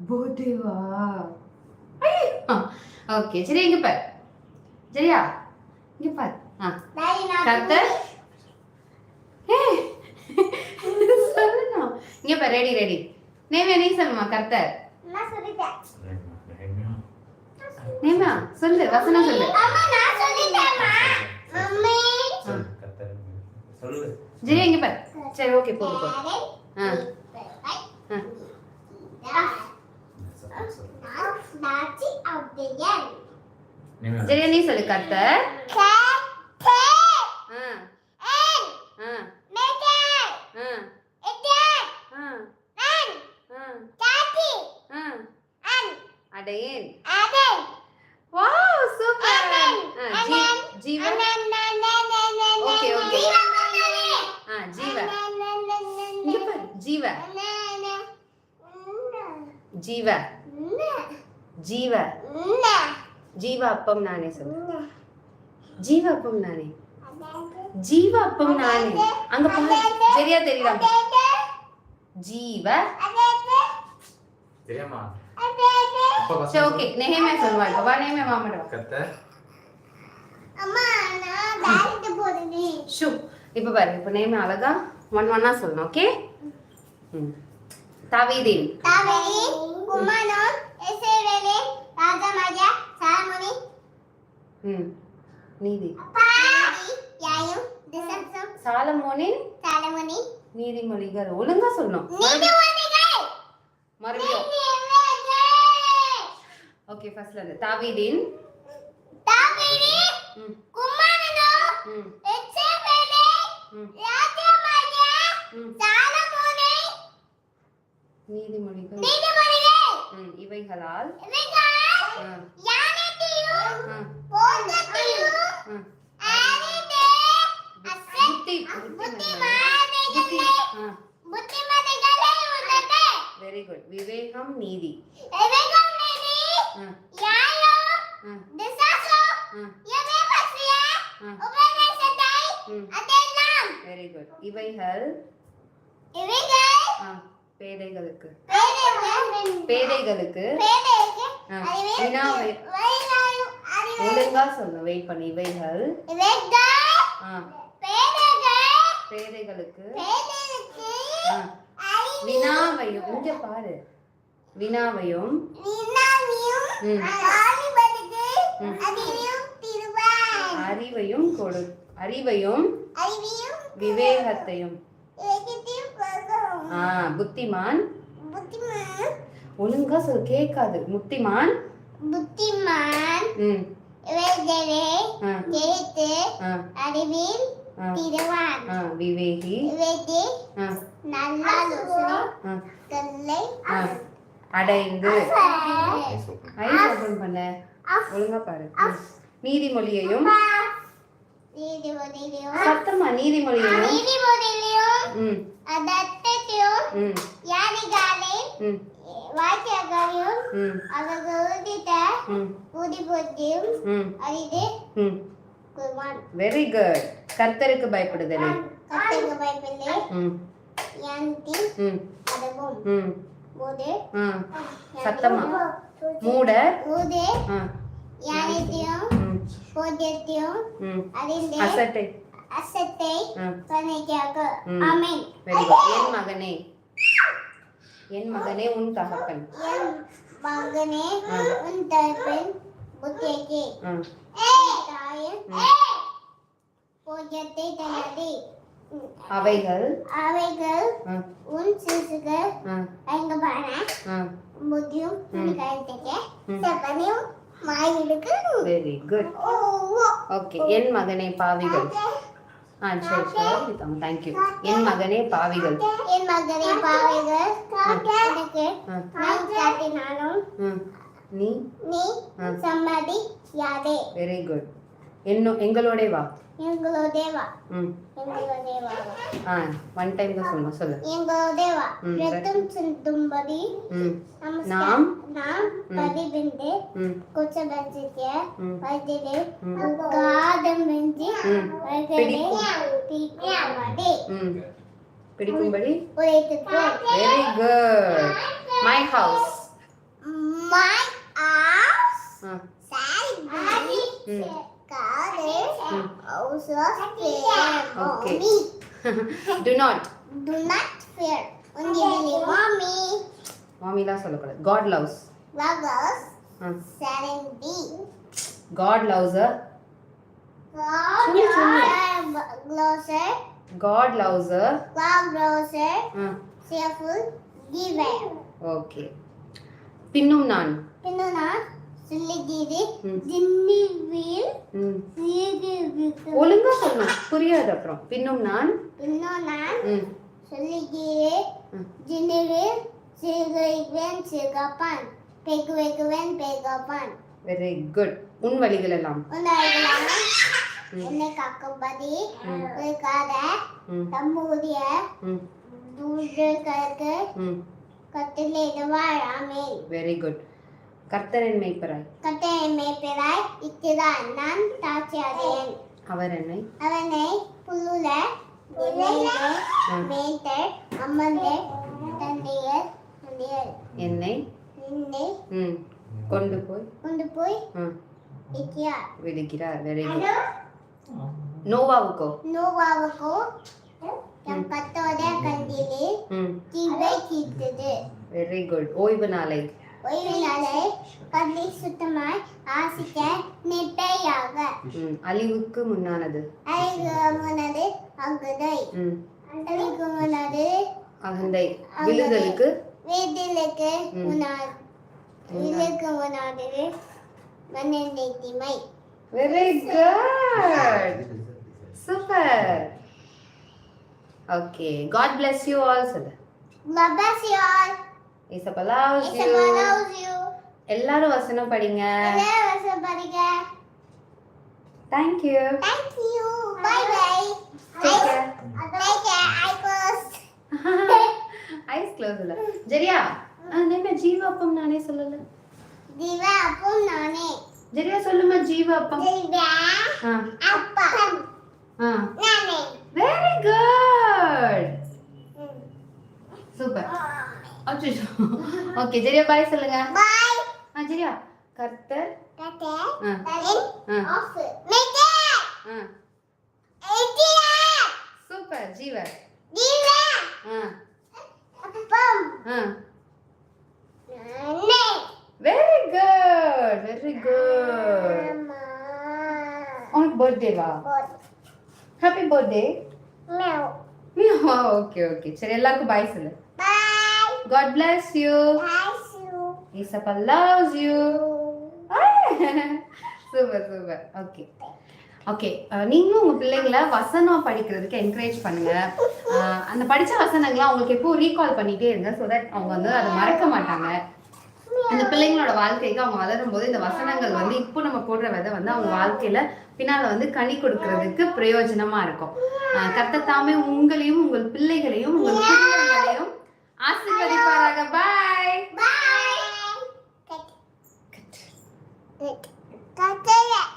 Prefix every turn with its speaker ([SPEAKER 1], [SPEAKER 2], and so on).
[SPEAKER 1] பர்த்டேவா okay சரி இங்க பார். சரியா? இங்க பார். ஏய், சொல்லணும் இங்க பார் ரெடி ரெடி நேமே நீ சொல்லுமா கர்த்தர் நேமா சொல்லு வசனம் சொல்லு.
[SPEAKER 2] அம்மா நான் சொல்லிட்டேன்மா மம்மி.
[SPEAKER 3] சொல்லு.
[SPEAKER 1] சரி இங்க பார். சரி ஓகே போடு போ ஆ. ஆ.
[SPEAKER 2] Daddy of the year.
[SPEAKER 1] சரி நீ சொல்லு
[SPEAKER 2] and
[SPEAKER 1] அடையேன் வாவ் சூப்பர்
[SPEAKER 2] Amen.
[SPEAKER 1] ஆ ஜீ
[SPEAKER 2] Amen.
[SPEAKER 1] ஜீவ
[SPEAKER 2] and then, then, then, then, then,
[SPEAKER 1] Okay,
[SPEAKER 2] then,
[SPEAKER 1] okay.
[SPEAKER 2] Jiva Mangale.
[SPEAKER 1] Ah Jiva
[SPEAKER 2] And then, then, then, then,
[SPEAKER 1] இங்க பாரு ஜீவ. ஜீவ அப்பம் நானே சொல்லு
[SPEAKER 2] nna.
[SPEAKER 1] ஜீவ அப்பம் நானே. ஜீவ அப்பம் நானே. அங்க பாரு. சரியா தெரியல ஜீவ.
[SPEAKER 3] தெரியாமா?
[SPEAKER 1] சரி ஓகே நெஹேமே சொல்லுவா. இப்ப வா நெஹேமே மாமடவா
[SPEAKER 3] கத்த.
[SPEAKER 2] அம்மா நான் டாடிட்ட போறேன்.
[SPEAKER 1] ஷூ. இப்ப பாரு இப்ப நேமே அழகா ஒன் ஒன்னா சொல்லணும் ஓகே ம். தாவீதீன். நீதி. சாலமோனின்
[SPEAKER 2] சாலமோனி
[SPEAKER 1] நீதிமொழிகள் ஒழுங்கா சொல்லணும். மறுபடியும். ஓகே ஃபர்ஸ்ட்ல இருந்து தாவீதின்.
[SPEAKER 2] காவேரி
[SPEAKER 1] ம்.
[SPEAKER 2] குமாரம்
[SPEAKER 1] ம்.
[SPEAKER 2] புத்திமதிகளை உணர்ந்து
[SPEAKER 1] வெரி குட். விவேகம் நீதி.
[SPEAKER 2] இவைகள் மீது
[SPEAKER 1] ஆ.
[SPEAKER 2] நியாயம்,
[SPEAKER 1] ஆ.
[SPEAKER 2] விசுவாசம்,
[SPEAKER 1] ஆ.
[SPEAKER 2] யெகோவாவுடைய
[SPEAKER 1] ஆ.
[SPEAKER 2] உபதேசத்தை
[SPEAKER 1] ம்.
[SPEAKER 2] அதெல்லாம்
[SPEAKER 1] வெரி குட். இவைகள்.
[SPEAKER 2] இவைகள்
[SPEAKER 1] ஆ. பேதைகளுக்கு.
[SPEAKER 2] பேதைகள்
[SPEAKER 1] பேதைகளுக்கு. ஒழுங்கா சொல்லணும் வெயிட் பண்ணி இவைகள். பேதைகளுக்கு. வினாவையும் இங்க பாரு. வினாவையும்.
[SPEAKER 2] அறிவையும்
[SPEAKER 1] கொடு அறிவையும் விவேகத்தையும் ஆ புத்திமான்.
[SPEAKER 2] புத்திமான்.
[SPEAKER 1] ஒழுங்கா சொல் கேட்காது. முத்திமான்.
[SPEAKER 2] புத்திமான்.
[SPEAKER 1] ம்.
[SPEAKER 2] ஜெயித்து அறிவில்
[SPEAKER 1] விவேகி. ஆ.
[SPEAKER 2] நல்ல
[SPEAKER 1] அடைந்து.
[SPEAKER 3] ஐஸ்
[SPEAKER 1] ஓபன் பண்ண. ஒழுங்கா பாரு. நீதிமொழியையும்.
[SPEAKER 2] நீதிபதியிலும்
[SPEAKER 1] சத்தமா நீதிமொழியையும்.
[SPEAKER 2] நீதிபதியிலும்
[SPEAKER 1] ம்.
[SPEAKER 2] அதத்தையும்
[SPEAKER 1] ம்.
[SPEAKER 2] யாரிகாலை
[SPEAKER 1] ம்.
[SPEAKER 2] வாக்கியங்களையும்
[SPEAKER 1] ம்.
[SPEAKER 2] அவர்கள் உதித்த
[SPEAKER 1] ம்.
[SPEAKER 2] புதிபுத்தியும்
[SPEAKER 1] ம்.
[SPEAKER 2] அறிந்து
[SPEAKER 1] வெரி குட் கர்த்தருக்கு பயப்படுதலே.
[SPEAKER 2] பைபிளே
[SPEAKER 1] ம்.
[SPEAKER 2] யாந்தி அதவும்
[SPEAKER 1] ம். சத்தமா. மூட. ஆ.
[SPEAKER 2] யானைத்தையும்
[SPEAKER 1] ம்.
[SPEAKER 2] போதியத்தையும்
[SPEAKER 1] ம்.
[SPEAKER 2] அறிந்து
[SPEAKER 1] அசட்டை.
[SPEAKER 2] அசத்தை துணைக்காக. ஆமென்.
[SPEAKER 1] வெரி குட் என் மகனே. என் மகனே உன் தகப்பன்.
[SPEAKER 2] என் மகனே. உன் தகப்பன் புத்தியக்கு தாயின்
[SPEAKER 1] ம்.
[SPEAKER 2] போதியத்தை தனது
[SPEAKER 1] அவைகள்.
[SPEAKER 2] அவைகள் உன் சிசுகள். பயங்கரமான
[SPEAKER 1] ஆ.
[SPEAKER 2] புத்தியும்
[SPEAKER 1] ம்.
[SPEAKER 2] செப்பனையும்
[SPEAKER 1] வெரி குட் ஓகே என் மகனே பாவிகள். ஆ சரி சரி. தேங்க்யூ என் மகனே பாவிகள்.
[SPEAKER 2] என் மகனே பாவைகள். எனக்கு காட்டினாலும்
[SPEAKER 1] நீ?
[SPEAKER 2] நீ. சம்மதி யாதே
[SPEAKER 1] வெரி குட் என்ன எங்களோட வா.
[SPEAKER 2] எங்களோ தேவா
[SPEAKER 1] ம்.
[SPEAKER 2] எங்களோ தேவா
[SPEAKER 1] ஆ ஒன் டைம் தான் சொல்லணும் சொல்லு.
[SPEAKER 2] எங்களோ தேவா
[SPEAKER 1] ம்.
[SPEAKER 2] ரத்தம் சிந்தும்படி.
[SPEAKER 1] நாம் ம்.
[SPEAKER 2] உகாதம் வெஞ்சி
[SPEAKER 1] ம்.
[SPEAKER 2] வைகரே தீக்கும்படி
[SPEAKER 1] ம். பிடிக்கும்படி வெரி குட் மை. ஹவுஸ். ம். ம்.
[SPEAKER 2] Also fear.
[SPEAKER 1] Okay.
[SPEAKER 2] mommy.
[SPEAKER 1] Do not
[SPEAKER 2] Do not fear.
[SPEAKER 1] மாமிலாம் சொல்லக்கூடாது God loves. God loves. God loves
[SPEAKER 2] closer.
[SPEAKER 1] ஆ
[SPEAKER 2] Cheerful. Giver.
[SPEAKER 1] ஓகே பின்னும் நான்
[SPEAKER 2] பின்னு நான் சொல்லுகிறது
[SPEAKER 1] ம்.
[SPEAKER 2] ஜின்னி வீல்
[SPEAKER 1] ம்
[SPEAKER 2] சீகிருக்கு
[SPEAKER 1] ஒழுங்கா சொல்லணும் புரியாது அப்புறம் பின்னும் நான்
[SPEAKER 2] இன்னும் நான் சொல்லுகிறேன்
[SPEAKER 1] ம்.
[SPEAKER 2] ஜின்னி வீல் சீகிருவேன் சீகப்பான் பெகுவேகுவேன் பெகப்பான்
[SPEAKER 1] வெரி குட் உன் வழிகள் எல்லாம்.
[SPEAKER 2] என்னை காக்கும்படி தம்பூரிய
[SPEAKER 1] ம்.
[SPEAKER 2] தூதர்களுக்கு
[SPEAKER 1] ம்.
[SPEAKER 2] கட்டிலிட வாழாமேன்
[SPEAKER 1] வெரி குட் கர்த்தரின் மேய்ப்பராய்
[SPEAKER 2] கட்டளை மேய்ப்பராய் இத்திரான் நான் தாட்சியாதேன்
[SPEAKER 1] அவர் என்னை?
[SPEAKER 2] அவனை புல்லுல விளையிலே
[SPEAKER 1] ம்.
[SPEAKER 2] மேய்த்த அம்மந்தே தந்தையர் தந்தையர்
[SPEAKER 1] என்னை? ம். கொண்டு போய்.
[SPEAKER 2] கொண்டு போய்
[SPEAKER 1] விடுகிறார். Very good நோவாவுக்கோ?
[SPEAKER 2] நோவாவுக்கு? என் கத்தோட கண்டிலே தீவை தீர்த்தது
[SPEAKER 1] வெரி குட் ஓய்வு நாளை.
[SPEAKER 2] ஓய்வு நாளை கண்ணை சுத்தமாய் ஆசிக்க நிட்டையாக
[SPEAKER 1] ம். அழிவுக்கு முன்னானது.
[SPEAKER 2] அழகு முன்னது அங்குதை
[SPEAKER 1] ம்.
[SPEAKER 2] அழகு முன்னது
[SPEAKER 1] அகந்தை. விழுதலுக்கு
[SPEAKER 2] வேதிலுக்கு முன்னாடி மண்ணெண்ணெய் தீமை
[SPEAKER 1] very good super okay God bless you all சொல்லு
[SPEAKER 2] God bless you all.
[SPEAKER 1] இசப்ப loves you
[SPEAKER 2] Isabel loves you.
[SPEAKER 1] எல்லாரும் வசனம் படிங்க
[SPEAKER 2] எல்லாரும் வசப்படுங்க.
[SPEAKER 1] Thank you
[SPEAKER 2] Thank you. Bye bye.
[SPEAKER 1] Take care.
[SPEAKER 2] Take care. I close.
[SPEAKER 1] Eyes close இல்ல. ஜெரியா என்ன ஜீவாப்பம் நானே சொல்லல.
[SPEAKER 2] திவா அப்பும் நானே.
[SPEAKER 1] ஜெரியா சொல்லுமா ஜீவாப்பம்
[SPEAKER 2] அப்பம்.
[SPEAKER 1] ஆ.
[SPEAKER 2] நானே.
[SPEAKER 1] வெரி குட் சூப்பர் அச்சோ ஓகே ஜெரியா பாய் சொல்லுங்க.
[SPEAKER 2] பாய்
[SPEAKER 1] ஆ ஜெரியா. கர்த்தர். ஆ.
[SPEAKER 2] தலின்
[SPEAKER 1] ஆ.
[SPEAKER 2] ஆஃப்
[SPEAKER 1] சூப்பர் ஜீவ.
[SPEAKER 2] திவா
[SPEAKER 1] ஆ. வெரி குட் வெரி குட்
[SPEAKER 2] அம்மா
[SPEAKER 1] உனக்கு பர்த்டேவா
[SPEAKER 2] போட்
[SPEAKER 1] ஹாப்பி பர்த்டே
[SPEAKER 2] மேவ்
[SPEAKER 1] ஓகே ஓகே சரி எல்லாருக்கும் பாய் சொல்லு
[SPEAKER 2] bye
[SPEAKER 1] God bless you
[SPEAKER 2] bless you.
[SPEAKER 1] இசப்பா loves you. Super super okay okay நீங்களும் உங்க பிள்ளைங்களை வசனம் படிக்கிறதுக்கு என்கரேஜ் பண்ணுங்க. அந்த படிச்ச வசனங்களை அவங்களுக்கு எப்போ ரீகால் பண்ணிட்டே இருங்க ஸோ தட் அவங்க வந்து அதை மறக்க மாட்டாங்க. அந்த பிள்ளைங்களோட வாழ்க்கைக்கு அவங்க வளரும் போது இந்த வசனங்கள் வந்து இப்போ நம்ம போடுற விதை வந்து அவங்க வாழ்க்கையில பின்னால வந்து கனி கொடுக்கறதுக்கு பிரயோஜனமா இருக்கும். கத்தத்தாமே உங்களையும் உங்கள் பிள்ளைகளையும் உங்கள் குடும்பங்களையும் ஆசீர்வதிப்பாராக. பாய்
[SPEAKER 2] பாய்